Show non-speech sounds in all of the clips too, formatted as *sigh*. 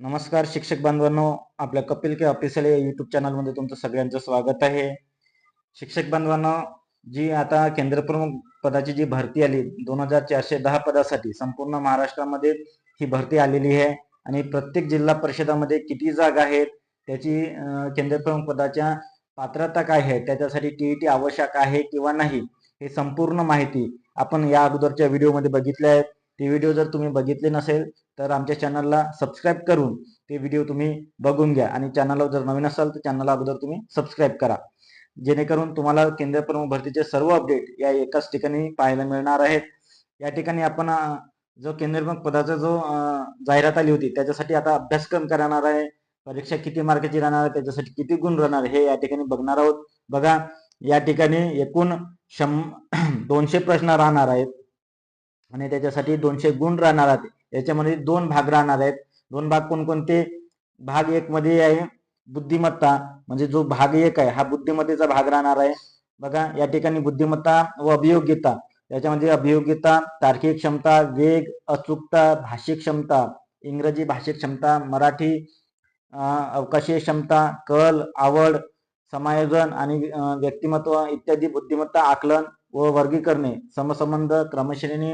नमस्कार शिक्षक बांधवांनो आपल्या कपिल के ऑफिशियल या युट्यूब चॅनलमध्ये तुमचं सगळ्यांचं स्वागत आहे. शिक्षक बांधवांनो जी आता केंद्रप्रमुख पदाची जी भरती आली दोन हजार चारशे दहा पदासाठी संपूर्ण महाराष्ट्रामध्ये ही भरती आलेली आहे. आणि प्रत्येक जिल्हा परिषदामध्ये किती जागा आहेत त्याची केंद्रप्रमुख पदाच्या पात्रता काय आहे त्याच्यासाठी टीईटी आवश्यक आहे किंवा नाही हे संपूर्ण माहिती आपण या अगोदरच्या व्हिडिओमध्ये बघितल्या आहेत. ते व्हिडिओ जर तुम्ही बघितले नसेल तर आमच्या चॅनलला सबस्क्राईब करून ते व्हिडिओ तुम्ही बघून घ्या. आणि चॅनलला जर नवीन असाल तर चॅनलला अगोदर तुम्ही सबस्क्राईब करा. जेणेकरून तुम्हाला केंद्र प्रमुख भरतीचे सर्व अपडेट या एकाच ठिकाणी पाहायला मिळणार आहेत. या ठिकाणी आपण जो केंद्र प्रमुख पदाचा जो जाहिरात आली होती त्याच्यासाठी आता अभ्यासक्रम करणार आहे. परीक्षा किती मार्काची राहणार आहे त्याच्यासाठी किती गुण राहणार हे या ठिकाणी बघणार आहोत. बघा या ठिकाणी एकूण शं दोनशे प्रश्न राहणार आहेत. आणि त्याच्यासाठी दोनशे गुण राहणार आहेत. याच्यामध्ये दोन भाग राहणार आहेत. दोन भाग कोणकोणते? भाग एक मध्ये आहे बुद्धिमत्ता. म्हणजे जो भाग एक आहे हा बुद्धिमत्तेचा भाग राहणार आहे. बघा या ठिकाणी बुद्धिमत्ता व अभियोग्यता. याच्यामध्ये अभियोग्यता तार्किक क्षमता वेग अचूकता भाषिक क्षमता इंग्रजी भाषिक क्षमता मराठी अवकाशीय क्षमता कल आवड समायोजन आणि व्यक्तिमत्व इत्यादी बुद्धिमत्ता आकलन व वर्गीकरणे समसंबंध क्रमश्रेणी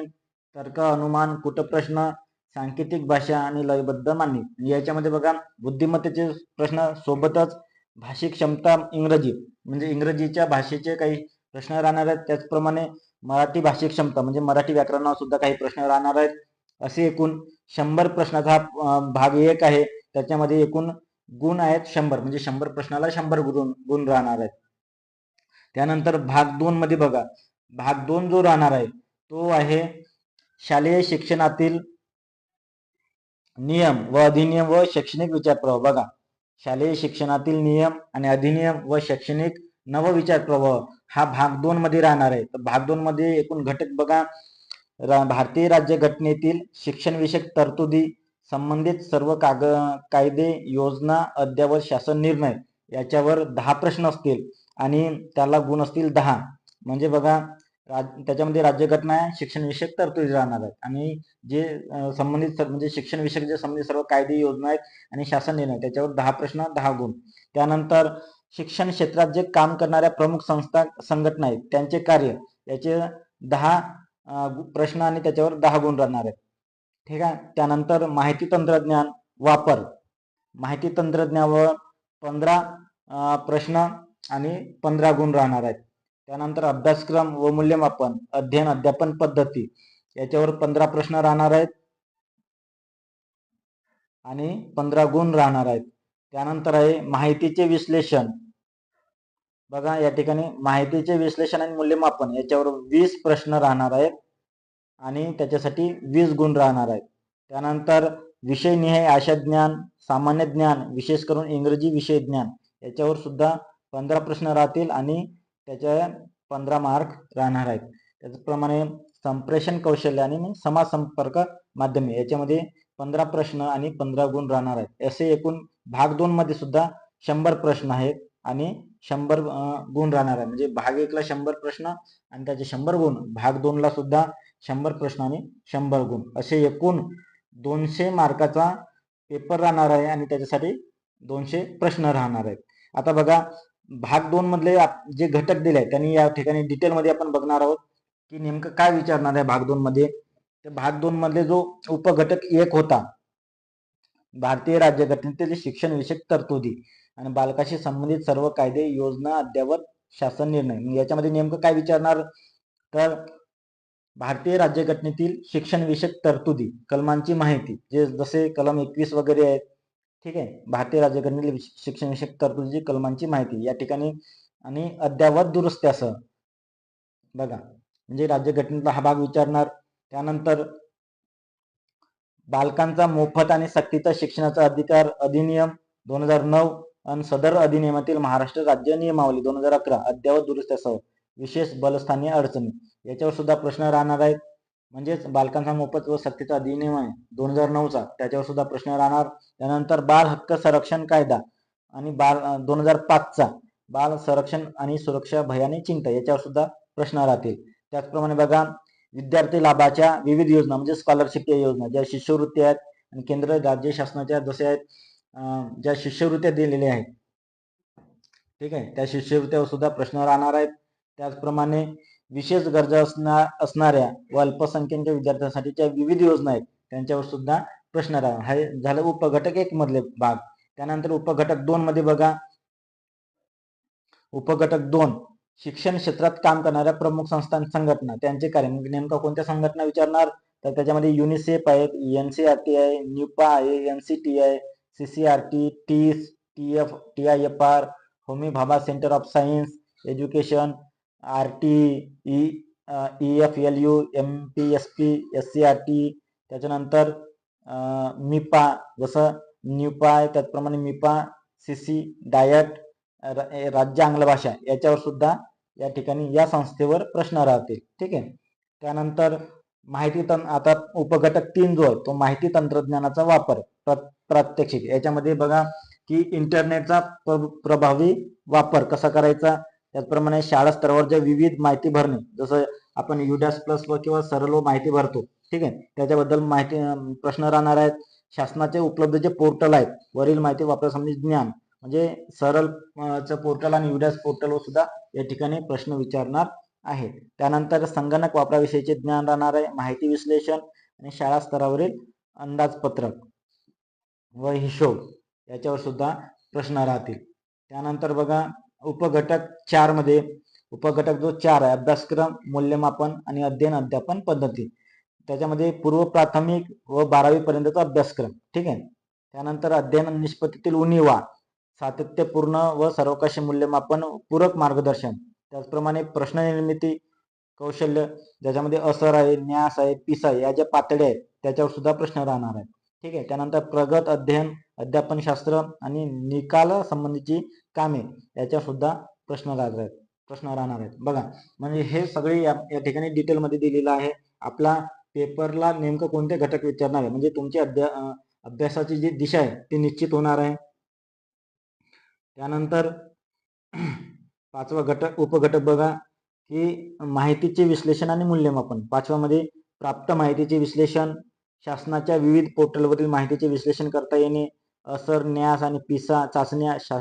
तर्क अनुमान कुटप्रश्न सांकेतिक भाषा आणि लयबद्ध मांडणी याच्यामध्ये बघा बुद्धिमत्तेचे प्रश्न सोबतच भाषिक क्षमता इंग्रजी. म्हणजे इंग्रजीच्या भाषेचे काही प्रश्न राहणार आहेत. त्याचप्रमाणे मराठी भाषिक क्षमता म्हणजे मराठी व्याकरणावर सुद्धा काही प्रश्न राहणार आहेत. असे एकूण शंभर प्रश्नाचा हा भाग एक आहे. त्याच्यामध्ये एकूण गुण आहेत शंभर. म्हणजे शंभर प्रश्नाला शंभर गुण गुण राहणार आहेत. त्यानंतर भाग दोन मध्ये बघा. भाग दोन जो राहणार आहे तो आहे शालेय शिक्षणातील नियम व अधिनियम व शैक्षणिक विचार प्रवाह बघा शालेय शिक्षणातील नियम आणि अधिनियम व शैक्षणिक नवविचार प्रवाह हा भाग दोन मध्ये राहणार आहे. तर भाग दोन मध्ये एकूण घटक बघा. रा- भारतीय राज्य घटनेतील शिक्षण विषयक तरतुदी संबंधित सर्व काग कायदे योजना अद्ययावत शासन निर्णय याच्यावर दहा प्रश्न असतील आणि त्याला गुण असतील दहा. म्हणजे बघा राज त्याच्यामध्ये राज्यघटना आहे शिक्षणविषयक तरतुदी राहणार आहेत. आणि जे संबंधित सर- म्हणजे शिक्षणविषयक जे संबंधित सर्व कायदे योजना आहेत आणि शासन निर्णय त्याच्यावर दहा प्रश्न दहा गुण. त्यानंतर शिक्षण क्षेत्रात जे काम करणाऱ्या प्रमुख संस्था संघटना आहेत त्यांचे कार्य याचे दहा प्रश्न आणि त्याच्यावर दहा गुण राहणार आहेत. ठीक आहे? त्यानंतर माहिती तंत्रज्ञान वापर. माहिती तंत्रज्ञानावर पंधरा प्रश्न आणि पंधरा गुण राहणार आहेत. त्यानंतर अभ्यासक्रम व मूल्यमापन अध्ययन अध्यापन पद्धती याच्यावर पंधरा प्रश्न राहणार आहेत. आणि पंधरा गुण राहणार आहेत. त्यानंतर आहे माहितीचे विश्लेषण. बघा या ठिकाणी माहितीचे विश्लेषण आणि मूल्यमापन याच्यावर वीस प्रश्न राहणार आहेत. आणि त्याच्यासाठी वीस गुण राहणार आहेत. त्यानंतर विषयनिहाय आशा ज्ञान सामान्य ज्ञान विशेष करून इंग्रजी विषय ज्ञान याच्यावर सुद्धा पंधरा प्रश्न राहतील. आणि त्याच्या पंधरा मार्क राहणार आहेत. त्याचप्रमाणे संप्रेषण कौशल्य आणि मग समाज संपर्क माध्यमे याच्यामध्ये पंधरा प्रश्न आणि पंधरा गुण राहणार आहेत. असे एकूण भाग दोन मध्ये सुद्धा शंभर प्रश्न आहेत आणि शंभर गुण राहणार आहे म्हणजे भाग एकला शंभर प्रश्न आणि त्याचे शंभर गुण. भाग दोनला सुद्धा शंभर प्रश्न आणि शंभर गुण. असे एकूण दोनशे मार्काचा पेपर राहणार आहे आणि त्याच्यासाठी दोनशे प्रश्न राहणार आहेत. आता बघा भाग दोन मधले आप- जे घटक दिले आहेत त्यांनी या ठिकाणी डिटेलमध्ये आपण बघणार आहोत की नेमकं काय विचारणार आहे भाग दोन मध्ये. तर भाग दोन मधले जो उपघटक एक होता भारतीय राज्यघटनेतील शिक्षण विषयक तरतुदी आणि बालकाशी संबंधित सर्व कायदे योजना अद्ययावत शासन निर्णय. मग याच्यामध्ये नेमकं काय विचारणार? तर भारतीय राज्यघटनेतील शिक्षण विषयक तरतुदी कलमांची माहिती जे जसे कलम एकवीस वगैरे आहेत ठीक आहे? भारतीय राज्यघटनेतील शिक्षणविषयक तरतुदीची कलमांची माहिती या ठिकाणी आणि अद्यावत दुरुस्ती असं बघा. म्हणजे राज्यघटनेचा हा भाग विचारणार. त्यानंतर बालकांचा मोफत आणि सक्तीचा शिक्षणाचा अधिकार अधिनियम दोन हजार नऊ आणि सदर अधिनियमातील महाराष्ट्र राज्य नियमावली दोन हजार अकरा अद्यावत दुरुस्त्यासह विशेष बलस्थानीय अडचणी. याच्यावर सुद्धा प्रश्न राहणार आहेत. म्हणजेच बालकांचा मोफत व सक्तीचा अधिनियम आहे दोन हजार नऊचा. त्याच्यावर सुद्धा प्रश्न राहणार. त्यानंतर बाल हक्क संरक्षण कायदा आणि बाल दोन हजार पाचचा. बाल संरक्षण आणि सुरक्षा भयाने चिंता याच्यावर सुद्धा प्रश्न राहतील. त्याचप्रमाणे बघा विद्यार्थी लाभाच्या विविध योजना म्हणजे स्कॉलरशिपच्या योजना ज्या शिष्यवृत्ती आहेत आणि केंद्र राज्य शासनाच्या जसे आहेत ज्या शिष्यवृत्त्या दिलेल्या आहेत. ठीक आहे? त्या शिष्यवृत्त्यावर सुद्धा प्रश्न राहणार आहेत. त्याचप्रमाणे विशेष गरजा असणार असणाऱ्या व अल्पसंख्याक विद्यार्थ्यांसाठीच्या विविध योजना आहेत. त्यांच्यावर सुद्धा प्रश्न राहणार हे झालं उपघटक एक मधले भाग. त्यानंतर उपघटक दोन मध्ये बघा. उपघटक दोन शिक्षण क्षेत्रात काम करणाऱ्या प्रमुख संस्था संघटना. त्यांचे कार्य नेमका कोणत्या संघटना विचारणार? तर त्याच्यामध्ये युनिसेफ आहेत एन सी आर टी आहे न्यूपा आहे एन सी टी आहे C C R T T F T I F R Homi Bhabha centre of science education R T E E F L U M P S P S C R T त्याच्यानंतर मिपा जसं NUEPA आहे त्याचप्रमाणे मिपा C C diet र- राज्य आंग्ल भाषा याच्यावर सुद्धा या ठिकाणी या संस्थेवर प्रश्न राहतील ठीक आहे? त्यानंतर माहिती तंत्र आता उपघटक तीन जो आहे तो माहिती तंत्रज्ञानाचा वापर प्र- प्रात्यक्षिक. याच्यामध्ये बघा की इंटरनेटचा प्र- प्रभावी वापर कसा करायचा? त्याचप्रमाणे शाळा स्तरावर ज्या विविध माहिती भरणे जसं आपण युडॅस प्लस व किंवा सर्व व माहिती भरतो ठीक आहे? त्याच्याबद्दल माहिती प्रश्न राहणार आहेत. शासनाचे उपलब्ध जे पोर्टल आहेत वरील माहिती वापरासंबंधी ज्ञान म्हणजे सरळ पोर्टल आणि युडॅस पोर्टलवर सुद्धा या ठिकाणी प्रश्न विचारणार आहे त्यानंतर संगणक वापराविषयीचे ज्ञान राहणार आहे माहिती विश्लेषण आणि शाळा स्तरावरील अंदाजपत्रक व हिशोब याच्यावर सुद्धा प्रश्न राहतील. त्यानंतर बघा उपघटक चारमध्ये उपघटक जो चार आहे अभ्यासक्रम मूल्यमापन आणि अध्ययन अध्यापन पद्धती. त्याच्यामध्ये पूर्व प्राथमिक व बारावी पर्यंतचा अभ्यासक्रम ठीक आहे? त्यानंतर अध्ययन निष्पत्तीतील उणीवा सातत्यपूर्ण व सर्वकाशी मूल्यमापन पूरक मार्गदर्शन. त्याचप्रमाणे प्रश्न निर्मिती कौशल्य ज्याच्यामध्ये असर आहे न्यास आहे पिसा या ज्या पातळ्या आहेत त्याच्यावर सुद्धा प्रश्न राहणार आहेत. ठीक आहे? त्यानंतर प्रगत अध्ययन अध्यापन शास्त्र आणि निकाल संबंधीची कामे याच्या सुद्धा प्रश्न राहणार आहेत. प्रश्न राहणार आहेत. बघा म्हणजे हे सगळे या या ठिकाणी डिटेलमध्ये दिलेलं आहे. आपला पेपरला नेमकं कोणते घटक विचारणार आहे? म्हणजे तुमची अध्या अभ्यासाची जी दिशा आहे ती निश्चित होणार आहे. त्यानंतर *clears throat* पाचवा घटक उपघटक बघा की माहितीचे विश्लेषण आणि मूल्यमापन. पाचव्यामध्ये प्राप्त माहितीचे विश्लेषण शासनाच्या विविध पोर्टलवरील माहितीचे विश्लेषण करता येणे असर न्यास आणि पिसा चाचण्या शा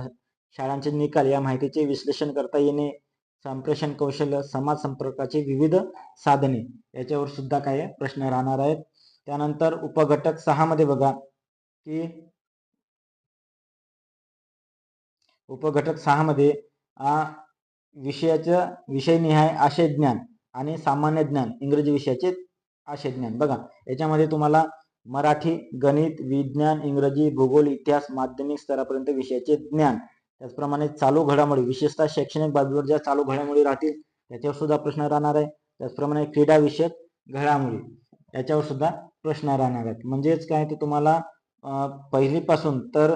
शाळांचे निकाल या माहितीचे विश्लेषण करता येणे संप्रेषण कौशल्य समाज संपर्काचे विविध साधने याच्यावर सुद्धा काही प्रश्न राहणार आहेत. त्यानंतर उपघटक सहा मध्ये बघा की उपघटक सहा मध्ये विषयाचं विषयनिहाय आशय ज्ञान आणि सामान्य ज्ञान इंग्रजी विषयाचे आशय ज्ञान बघा. याच्यामध्ये तुम्हाला मराठी गणित विज्ञान इंग्रजी भूगोल इतिहास माध्यमिक स्तरापर्यंत विषयाचे ज्ञान. त्याचप्रमाणे चालू घडामोडी विशेषतः शैक्षणिक बाबीवर ज्या चालू घडामोडी राहतील त्याच्यावर सुद्धा प्रश्न राहणार आहे. त्याचप्रमाणे क्रीडा विषयक घडामोडी याच्यावर सुद्धा प्रश्न राहणार आहेत. म्हणजेच काय ते तुम्हाला पहिलीपासून तर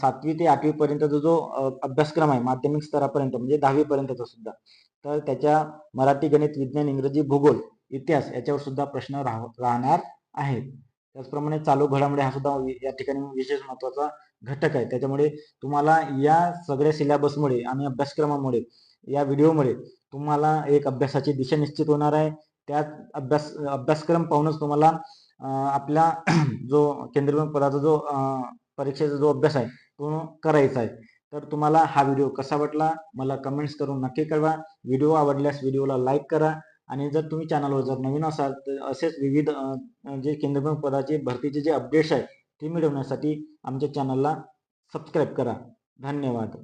सातवी ते आठवी पर्यंतचा जो अभ्यासक्रम आहे माध्यमिक स्तरापर्यंत म्हणजे दहावी पर्यंतचा सुद्धा तर त्याच्या मराठी गणित विज्ञान इंग्रजी भूगोल इतिहास याच्यावर सुद्धा प्रश्न राह राहणार आहेत. त्याचप्रमाणे चालू घडामोडी हा सुद्धा या ठिकाणी विशेष महत्त्वाचा घटक आहे. त्याच्यामुळे तुम्हाला या सगळ्या सिलेबसमुळे आणि अभ्यासक्रमामुळे या व्हिडिओमुळे तुम्हाला एक अभ्यासाची दिशा निश्चित होणार आहे. त्यात अभ्यास अभ्यासक्रम पाहूनच तुम्हाला आपला *clears throat* जो केंद्रीय पदाचा जो परीक्षेचा जो अभ्यास आहे तो करायचा आहे. तर तुम्हाला हा व्हिडिओ कसा वाटला? मला कमेंट्स करून नक्की कळवा. व्हिडिओ आवडल्यास व्हिडिओला लाईक करा. आणि जर तुम्ही चॅनलवर जर नवीन असाल तर असेच विविध जे केंद्रप्रमुख पदाचे भरतीचे जे अपडेट्स आहेत ते मिळवण्यासाठी आमच्या चॅनलला सबस्क्राईब करा. धन्यवाद.